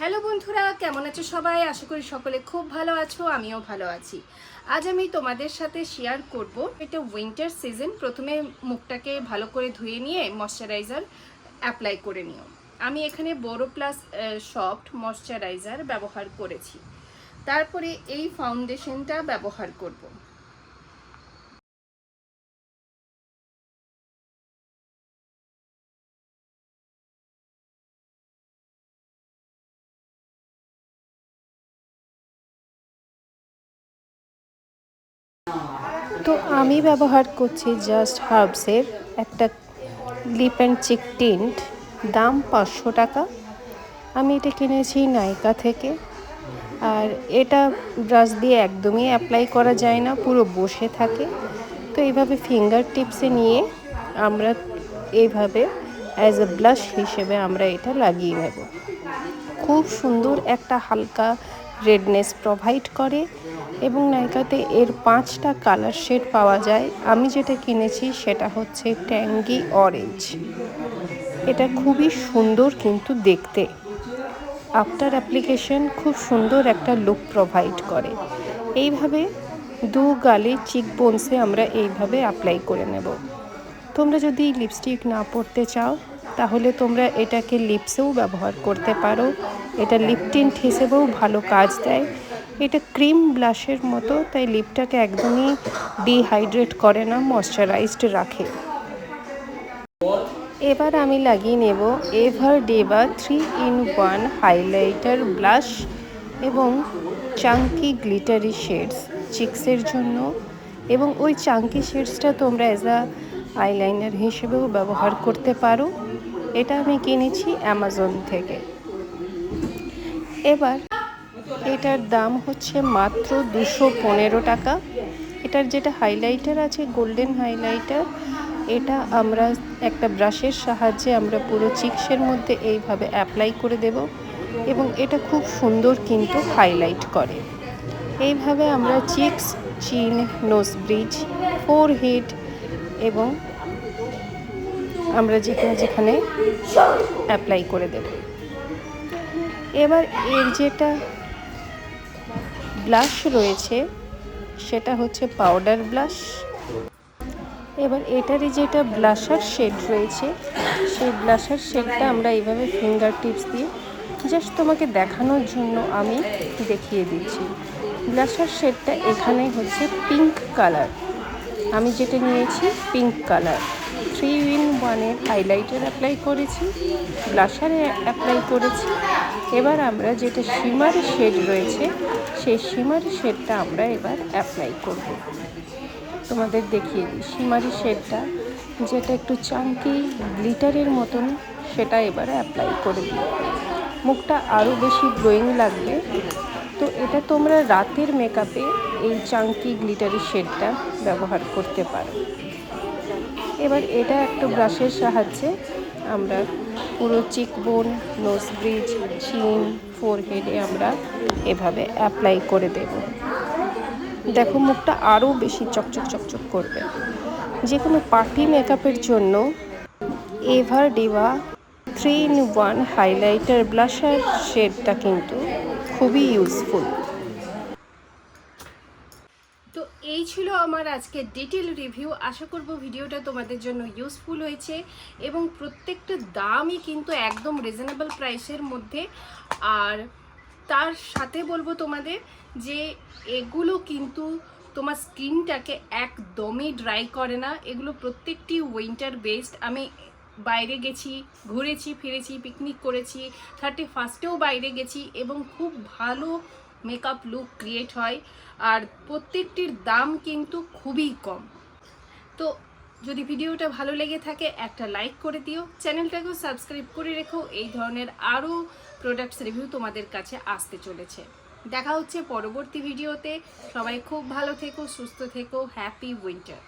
Hello বন্ধুরা, কেমন আছো সবাই? আশা করি সকলে খুব ভালো আছো, আমিও ভালো আছি। আজ আমি তোমাদের সাথে শেয়ার করব এটা উইন্টার সিজন প্রথমে মুখটাকে ভালো করে ধুয়ে নিয়ে ময়শ্চারাইজার অ্যাপ্লাই করে নিও। আমি এখানে বড় প্লাস সফট ময়শ্চারাইজার ব্যবহার করেছি। তারপরে এই ফাউন্ডেশনটা ব্যবহার করব। তো আমি ব্যবহার করছি জাস্ট হার্বসের একটা লিপ অ্যান্ড চিক টিন্ট দাম পাঁচশো টাকা। আমি এটা কিনেছি নাইকা থেকে। আর এটা ব্রাশ দিয়ে একদমই অ্যাপ্লাই করা যায় না, পুরো বসে থাকে। তো এইভাবে ফিঙ্গার টিপসে নিয়ে আমরা এইভাবে অ্যাজ এ ব্লাশ হিসেবে আমরা এটা লাগিয়ে নেব। খুব সুন্দর একটা হালকা রেডনেস প্রোভাইড করে। এবং নাইকাতে এর পাঁচটা কালার শেড পাওয়া যায়। আমি যেটা কিনেছি সেটা হচ্ছে ট্যাঙ্গি অরেঞ্জ এটা খুবই সুন্দর কিন্তু দেখতে। আফটার অ্যাপ্লিকেশন খুব সুন্দর একটা লুক প্রোভাইড করে। এইভাবে দু গালে চিক বোনসে আমরা এইভাবে অ্যাপ্লাই করে নেব। তোমরা যদি লিপস্টিক না পরতে চাও, তাহলে তোমরা এটাকে লিপসেও ব্যবহার করতে পারো। এটা লিপ টিন্ট হিসেবেও ভালো কাজ দেয়। এটা ক্রিম ব্লাশের মতো, তাই লিপটাকে একদমই ডিহাইড্রেট করে না, ময়শ্চারাইজড রাখে। এবার আমি লাগিয়ে নেব Ever Diva three in one highlighter blush এবং চাঙ্কি গ্লিটারি শেডস চিক্সের জন্য। এবং ওই চাঙ্কি শেডসটা তোমরা অ্যাজ আ আইলাইনার হিসেবেও ব্যবহার করতে পারো। এটা আমি কিনেছি অ্যামাজন থেকে। এবার এটার দাম হচ্ছে মাত্র দুশো পনেরো টাকা। এটার যেটা হাইলাইটার আছে গোল্ডেন হাইলাইটার এটা আমরা একটা ব্রাশের সাহায্যে আমরা পুরো চিক্সের মধ্যে এইভাবে অ্যাপ্লাই করে দেব এবং এটা খুব সুন্দর কিন্তু হাইলাইট করে। এইভাবে আমরা চিক্স চিন নোজ ব্রিজ ফোর হেড এবং আমরা যেখানে যেখানে অ্যাপ্লাই করে দেব। এবার এর যেটা ব্লাশ রয়েছে, সেটা হচ্ছে পাউডার ব্লাশ। এবার এটারই যেটা ব্লাশার শেড রয়েছে, সেই ব্লাশার শেডটা আমরা এইভাবে ফিঙ্গার টিপস দিয়ে জাস্ট তোমাকে দেখানোর জন্য আমি দেখিয়ে দিচ্ছি। ব্লাশার শেডটা এখানে হচ্ছে পিঙ্ক কালার আমি যেটা নিয়েছি পিঙ্ক কালার থ্রি ইন ওয়ানের হাইলাইটার অ্যাপ্লাই করেছি, ব্লাশারে অ্যাপ্লাই করেছি। এবার আমরা যেটা শিমারি শেড রয়েছে, সেই শিমারি শেডটা আমরা এবার অ্যাপ্লাই করব। তোমাদের দেখিয়ে দিই শিমারি শেডটা যেটা একটু চাঙ্কি গ্লিটারের মতন, সেটা এবার অ্যাপ্লাই করে দিই। মুখটা আরও বেশি গ্লোয়িং লাগবে। তো এটা তোমরা রাতের মেকআপে এই চাঙ্কি গ্লিটারি শেডটা ব্যবহার করতে পারো। এবার এটা একটা ব্রাশের সাহায্যে আমরা পুরো চিকবোন নোজ ব্রিজ চিন ফোরহেডে আমরা এভাবে অ্যাপ্লাই করে দেব। দেখো, মুখটা আরও বেশি চকচক চকচক করবে। যে কোনো পার্টি মেকআপের জন্য Ever Diva three in one highlighter blusher শেডটা কিন্তু খুবই ইউজফুল তো এই ছিল আমার আজকে ডিটেল রিভিউ আশা করব ভিডিওটা তোমাদের জন্য ইউজফুল হয়েছে এবং প্রত্যেকটা দামই কিন্তু একদম রিজনেবল প্রাইসের মধ্যে। আর তার সাথে বলব তোমাদের যে এগুলো কিন্তু তোমার স্কিনটাকে একদমই ড্রাই করে না। এগুলো প্রত্যেকটি উইন্টার বেসড আমি বাইরে গেছি, ঘুরেছি, ফিরেছি পিকনিক করেছি থার্টি ফার্স্টেও বাইরে গেছি এবং খুব ভালো মেকআপ লুক ক্রিয়েট হয়, আর প্রত্যেকটির দাম কিন্তু খুবই কম। তো যদি ভিডিওটা ভালো লেগে থাকে, একটা লাইক করে দিও। চ্যানেলটাকেও সাবস্ক্রাইব করে রেখো। এই ধরনের আরও প্রোডাক্টস রিভিউ তোমাদের কাছে আসতে চলেছে। দেখা হচ্ছে পরবর্তী ভিডিওতে। সবাই খুব ভালো থেকো, সুস্থ থেকো হ্যাপি উইন্টার